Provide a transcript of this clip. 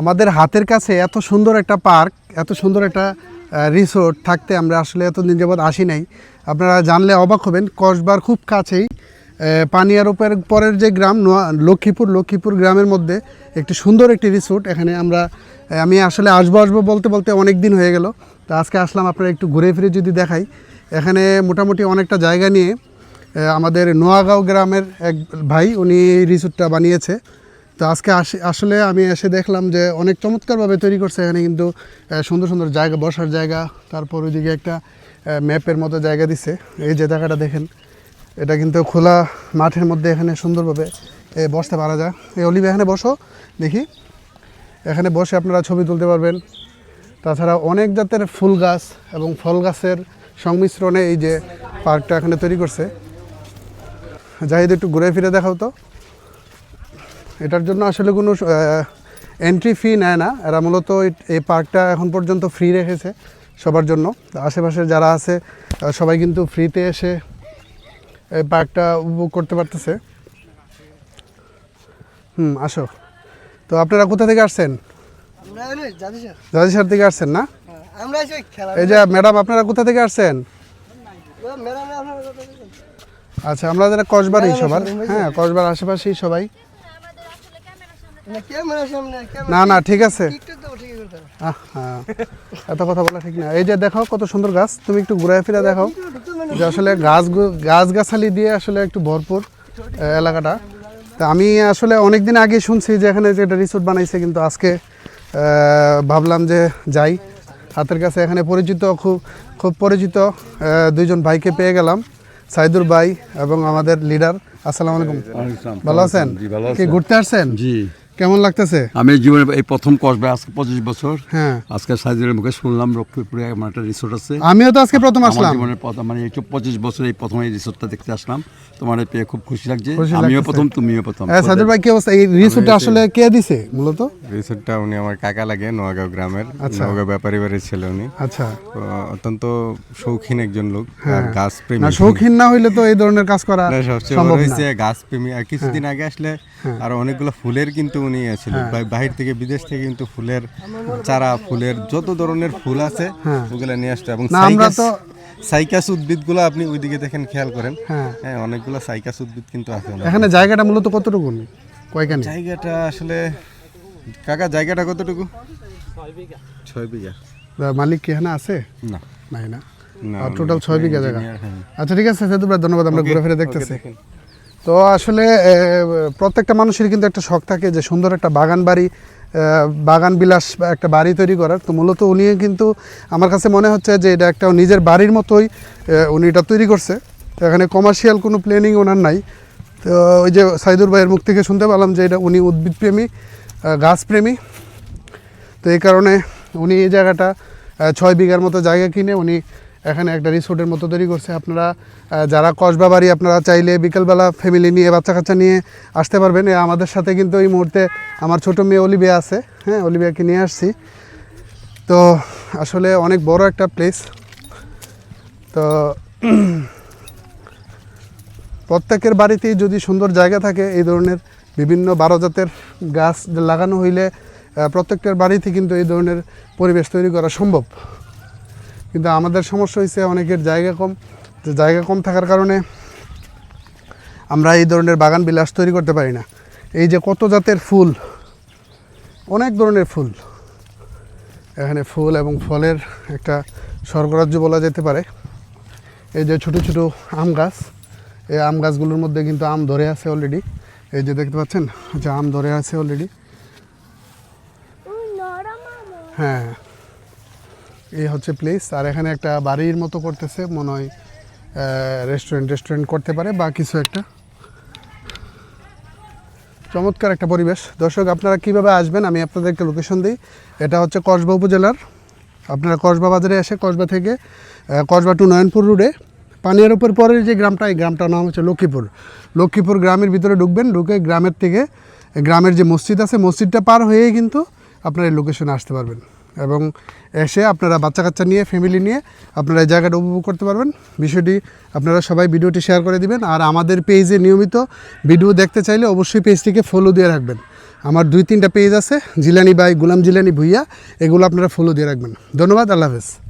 আমাদের হাতের কাছে এত সুন্দর একটা পার্ক, এত সুন্দর একটা রিসোর্ট থাকতে আমরা আসলে এতদিন যাবৎ আসি নাই। আপনারা জানলে অবাক হবেন, কসবার খুব কাছেই পানিয়ার উপর, পরের যে গ্রাম লক্ষ্মীপুর লক্ষ্মীপুর গ্রামের মধ্যে একটি সুন্দর একটি রিসোর্ট এখানে আমরা আমি আসলে আসব আসব বলতে বলতে অনেক দিন হয়ে গেল। তো আজকে আসলাম আপনারা একটু ঘুরে ফিরে যদি দেখাই। এখানে মোটামুটি অনেকটা জায়গা নিয়ে আমাদের নোয়াগাঁও গ্রামের এক ভাই, উনি রিসোর্টটা বানিয়েছে। তো আজকে আসে আসলে আমি এসে দেখলাম যে অনেক চমৎকারভাবে তৈরি করছে এখানে কিন্তু সুন্দর সুন্দর জায়গা বসার জায়গা তারপর ওইদিকে একটা ম্যাপের মতো জায়গা দিছে। এই যে জায়গাটা দেখেন এটা কিন্তু খোলা মাঠের মধ্যে এখানে সুন্দরভাবে এ, বসতে পারা যায়। এই অলিভ এখানে বসো দেখি। এখানে বসে আপনারা ছবি তুলতে পারবেন। তাছাড়া অনেক জাতের ফুল গাছ এবং ফল গাছের সংমিশ্রণে এই যে পার্কটা এখানে তৈরি করছে। জাহিদ একটু ঘুরে ফিরে দেখাও তো। এটার জন্য আসলে কোনো এন্ট্রি ফি নেয় না। এরা মূলত এই- পার্কটা এখন পর্যন্ত ফ্রি রেখেছে সবার জন্য। আশেপাশে যারা আছে সবাই কিন্তু ফ্রিতে এসে এই পার্কটা উপভোগ করতে পারতেছে। হুম আসো। তো আপনারা কোথা থেকে আসছেন? জানি স্যার। থেকে আসছেন না? এই যে ম্যাডাম আপনারা কোথা থেকে আসছেন। আচ্ছা আমরা যারা কসবারই সবার হ্যাঁ কসবার আশেপাশেই সবাই। না না না ঠিক আছে। এত কথা বলা ঠিক না। এই যে দেখো কত সুন্দর গাছ। তুমি একটু ঘুরে ফিরে দেখো। যে আসলে গাছ গাছ গাছালি দিয়ে আসলে একটু ভরপুর এলাকাটা। তা আমি আসলে অনেক দিন আগে শুনছি যে এখানে যে একটা রিসোর্ট বানাইছে কিন্তু আজকে ভাবলাম যে যাই। হাতের কাছে এখানে পরিচিত খুব খুব পরিচিত দুইজন ভাইকে পেয়ে গেলাম সাইদুর ভাই এবং আমাদের লিডার আসসালামু আলাইকুম। ভালো আছেন? কি ঘুরতে আসছেন? জি। কেমন লাগতেছে? আমি জীবনে এই প্রথম কসবে আজকে পঁচিশ বছর। হ্যাঁ। আজকে সাইজের মুখে শুনলাম লক্ষ্মীপুরে আমার একটা রিসোর্ট আছে। আমিও তো আজকে প্রথম আসলাম। জীবনের প্রথম মানে এই পঁচিশ বছর এই প্রথম এই রিসোর্টটা দেখতে আসলাম। তোমার পেয়ে খুব খুশি লাগছে। আমিও প্রথম তুমিও প্রথম। হ্যাঁ সাদুর ভাই কি অবস্থা? এই রিসোর্টটা আসলে কে দিছে মূলত? রিসোর্টটা উনি আমার কাকা লাগে নোয়াগাঁও গ্রামের। আচ্ছা। নোয়াগাঁও ব্যাপারী বাড়ির ছেলে উনি। আচ্ছা। অত্যন্ত শৌখিন একজন লোক হ্যাঁ। গাছ প্রেমী না শৌখিন না হইলে তো এই ধরনের কাজ করা সবচেয়ে বড় সম্ভব না। হয়েছে গাছ প্রেমী আর কিছুদিন আগে আসলে আর অনেকগুলো ফুলের কিন্তু উনি ছিল হ্যাঁ। বাহির থেকে বিদেশ থেকে কিন্তু ফুলের চারা ফুলের যত ধরনের ফুল আছে হ্যাঁ। ওগুলা নিয়ে আসতো। এবং আমরা তো- সাইকাস উদ্ভিদগুলো আপনি ওইদিকে দেখেন খেয়াল করেন। হ্যাঁ। হ্যাঁ অনেকগুলো সাইকাস উদ্ভিদ কিন্তু আছে এখানে জায়গাটা মূলত কতটুকু কয়খানি? জায়গাটা আসলে কাকা জায়গাটা কতটুকু? ছয় বিঘা। মালিক কি এখানে আছে? না। নাই না? টোটাল ছয় বিঘা জায়গা। আচ্ছা ঠিক আছে সাদুর ধন্যবাদ আমরা ঘুরে ফিরে দেখতেছি। তো আসলে প্রত্যেকটা মানুষের কিন্তু একটা শখ থাকে যে সুন্দর একটা বাগান বাড়ি বাগান বিলাস বা একটা বাড়ি তৈরি করার। তো মূলত উনি কিন্তু আমার কাছে মনে হচ্ছে যে এটা একটা নিজের বাড়ির মতোই উনি এটা তৈরি করছে। এখানে কমার্শিয়াল কোনো প্ল্যানিং ওনার নাই। তো ওই যে সাইদুর ভাইয়ের মুখ থেকে শুনতে পেলাম যে এটা উনি উদ্ভিদপ্রেমী গাছপ্রেমী। তো এই কারণে উনি এই জায়গাটা ছয় বিঘার মতো জায়গা কিনে উনি এখানে একটা রিসোর্টের মতো তৈরি করছে। আপনারা যারা কসবা বাড়ি, আপনারা চাইলে বিকেলবেলা ফ্যামিলি নিয়ে বাচ্চা কাচ্চা নিয়ে আসতে পারবেন। আমাদের সাথে কিন্তু এই মুহূর্তে আমার ছোটো মেয়ে অলিভিয়া আছে। হ্যাঁ অলিভিয়াকে নিয়ে আসছি। তো, আসলে অনেক বড় একটা প্লেস তো, প্রত্যেকের বাড়িতেই যদি সুন্দর জায়গা থাকে, এই ধরনের বিভিন্ন বারো জাতের গাছ লাগানো হইলে প্রত্যেকটার বাড়িতে কিন্তু এই ধরনের পরিবেশ তৈরি করা সম্ভব। কিন্তু আমাদের সমস্যা হয়েছে অনেকের জায়গা কম। জায়গা কম থাকার কারণে আমরা এই ধরনের বাগান বিলাস তৈরি করতে পারি না। এই যে কত জাতের ফুল অনেক ধরনের ফুল। এখানে ফুল এবং ফলের একটা স্বর্গরাজ্য বলা যেতে পারে। এই যে ছোট ছোট আম গাছ এই আম গাছগুলোর মধ্যে কিন্তু আম ধরে আছে অলরেডি এই যে দেখতে পাচ্ছেন যে আম ধরে আছে অলরেডি হ্যাঁ। এই হচ্ছে প্লেস আর এখানে একটা বাড়ির মতো করতেছে, মনে হয় রেস্টুরেন্ট রেস্টুরেন্ট করতে পারে বা কিছু একটা। চমৎকার একটা পরিবেশ। দর্শক, আপনারা কীভাবে আসবেন? আমি আপনাদেরকে লোকেশন দিই। এটা হচ্ছে কসবা উপজেলার। আপনারা কসবা বাজারে এসে কসবা থেকে কসবা টু নয়নপুর রোডে পানিয়ার উপর পরের যে গ্রামটা, এই গ্রামটার নাম হচ্ছে লক্ষ্মীপুর। লক্ষ্মীপুর গ্রামের ভিতরে ঢুকবেন, ঢুকে গ্রামের থেকে, গ্রামের যে মসজিদ আছে, মসজিদটা পার হয়েই কিন্তু আপনারা এই লোকেশনে আসতে পারবেন। এবং এসে আপনারা বাচ্চা কাচ্চা নিয়ে ফ্যামিলি নিয়ে আপনারা এই জায়গাটা উপভোগ করতে পারবেন। বিষয়টি আপনারা সবাই ভিডিওটি শেয়ার করে দিবেন। আর আমাদের পেজে নিয়মিত ভিডিও দেখতে চাইলে অবশ্যই পেজটিকে ফলো দিয়ে রাখবেন। আমার দুই তিনটা পেজ আছে, জিলানি বাই গুলাম জিলানি ভুইয়া, এগুলো আপনারা ফলো দিয়ে রাখবেন। ধন্যবাদ, আল্লাহ হাফেজ।